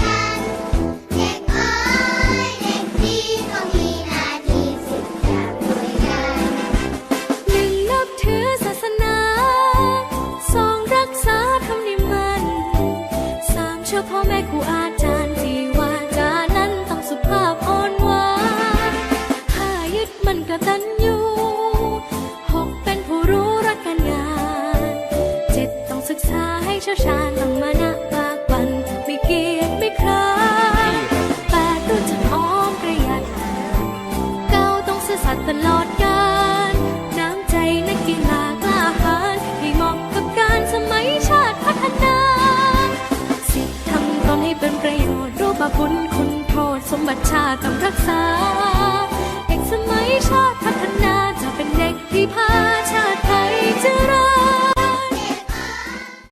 กันเด็กอ้ยเด็กดีต้องมีนาทีสิบอย่างด้วยกันหนึ่งนับถือศาสนาสองรักษาธรรมนิมันสามเชื่อพ่อแม่ครูอาจารย์ที่ว่าจานั้นต้องสุภาพอ่อนหวานห้ายึดมันกตัญญู ศึกษาให้เชี่ยวชาญต้องมานะปากบันไม่เกียจไม่คร้าแปดรู้จักออมประหยัดเก้าต้องซื่อสัตย์ตลอดกาลน้ำใจนักกีฬากล้าหาญให้เหมาะกับการสมัยชาติพัฒนาสิทธิ์ทำตนให้เป็นประโยชน์รู้บาปบุญคุณโทษสมบัติชาติต้องรักษา